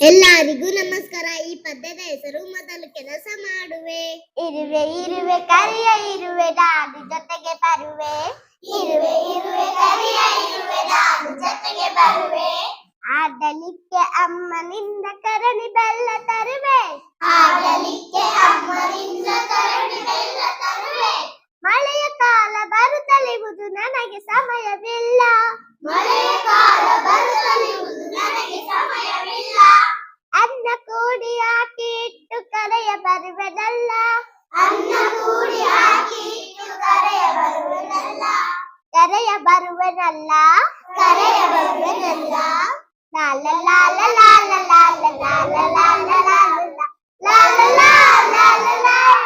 ಎಲ್ಲರಿಗೂ ನಮಸ್ಕಾರ. ಈ ಪದ್ಯದ ಹೆಸರು ಮೊದಲು ಕೆಲಸ ಮಾಡುವೆ. ಇರುವೆ ಇರುವೆ ಕರಿಯ ಇರುವೆ ದಾದು ಜೊತೆಗೆ ಬರುವೆ. ಇರುವೆ ಇರುವೆ ಕರಿಯ ಇರುವೆ ದಾದು ಜೊತೆಗೆ ಬರುವೆ. ಆಡಲಿಕ್ಕೆ ಅಮ್ಮನಿಂದ ಕರಣಿ ಬೆಲ್ಲ ತರುವೆ. ಆಡಲಿಕ್ಕೆ ಅಮ್ಮನಿಂದ ಕರಣಿ ಬೆಲ್ಲ ತರುವೆ. ಮಳೆಯ ಕಾಲ ಬರುತ್ತಲಿರುವುದು ನನಗೆ ಸಮಯವಿಲ್ಲ. ಮಳೆಯ ಕಾಲ வருவன் அல்ல கரைய வருவன் அல்ல லால லால லால லால லால லால ಲಾಲ ಲಾಲ ಲಾಲ ಲಾಲ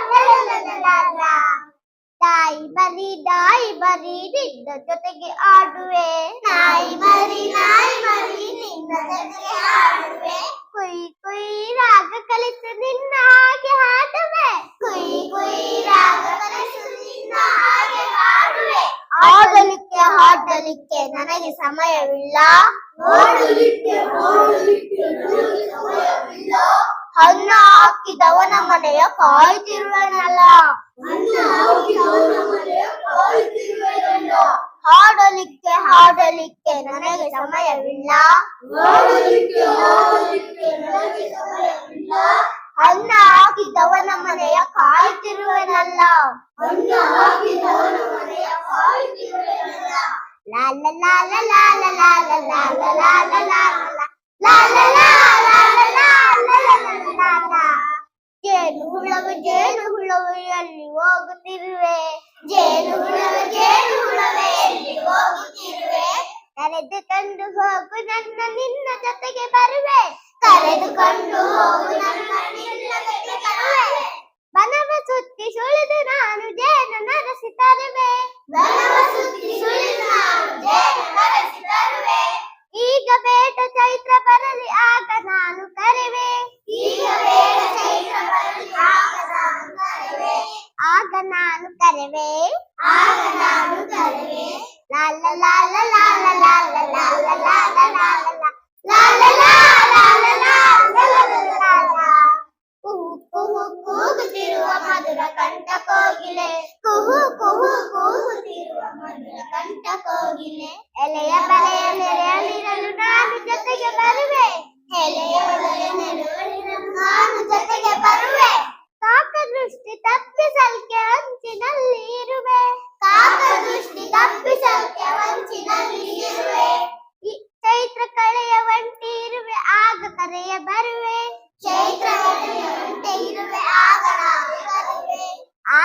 ಜೊತೆಗೆ ಆಡುವೆ ಓದಲಿಕ್ಕೆ ನನಗೆ ಸಮಯವಿಲ್ಲ. ಹಣ್ಣು ಹಾಕಿದವನ ಮನೆಯ ಕಾಯ್ತಿರುವನಲ್ಲ. ಹಾಡಲಿಕ್ಕೆ ಹಾಡಲಿಕ್ಕೆ ನನಗೆ ಸಮಯವಿಲ್ಲ. ಅನ್ನ ಹಾಕಿದವನ ಮನೆಯ ಕಾಯ್ತಿರುವನಲ್ಲ. ಅನ್ನ ಹಾಕಿದವನ ಮನೆಯ ಕಾಯ್ತಿರುವನಲ್ಲ. ಜೇನು ಹುಳವು ಜೇನು ಹುಳವು ಎಲ್ಲಿ ಹೋಗುತ್ತಿರುವೆ ಜೇನು ಹುಳವು ಜೇನು ಹುಳವೆ ಎಲ್ಲಿ ಹೋಗುತ್ತಿರುವೆ ಕರೆದುಕೊಂಡು ಹೋಗು ನನ್ನ ನಿನ್ನ ಜೊತೆಗೆ ಬರುವೆ ಕರೆದುಕೊಂಡು ಕೂಗುತ್ತಿರುವ ಮಧುರ ಕಂಠ ಕೋಗಿಲೆ ಕುಹು ಕುಹು ಕೂಗುತ್ತಿರುವ ಮಧುರ ಕಂಠ ಕೋಗಿಲೆ ಎಲೆಯ ಬಲೆಯ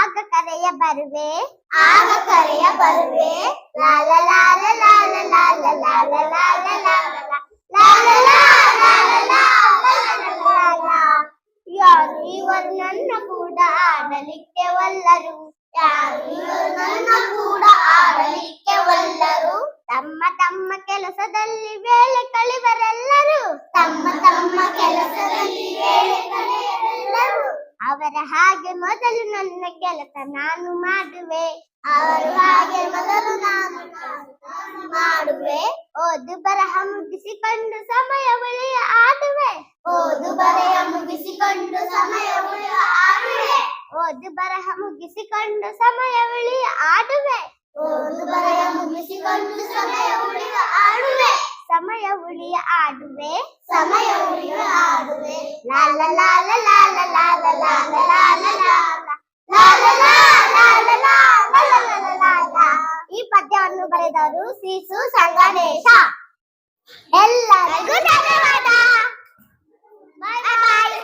ஆக கரைய பருவே. ஆக கரைய பருவே. லால லால லால லால லால லால லால ಹಾಗೆ ಮೊದಲು ನನ್ನ ಕೆಲಸ ನಾನು ಮಾಡುವೆ. ಅವರು ಹಾಗೆ ಮೊದಲು ನಾನು ಮಾಡುವೆ. ಓದು ಬರಹ ಮುಗಿಸಿಕೊಂಡು ಸಮಯ ಆಡುವೆ. ಓದು ಬರಹ ಮುಗಿಸಿಕೊಂಡು ಸಮಯ ಉಳಿಯ ಆಡುವೆ. ಓದು ಬರಹ ಮುಗಿಸಿಕೊಂಡು ಸಮಯ ಉಳಿಯ ಆಡುವೆ. ಈ ಪದ್ಯವನ್ನು ಬರೆದವರು ಸಿಸು ಸಂಗಣೇಶ ಎಲ್ಲರಿಗೂ ಧನ್ಯವಾದ ಬಾಯ್ ಬಾಯ್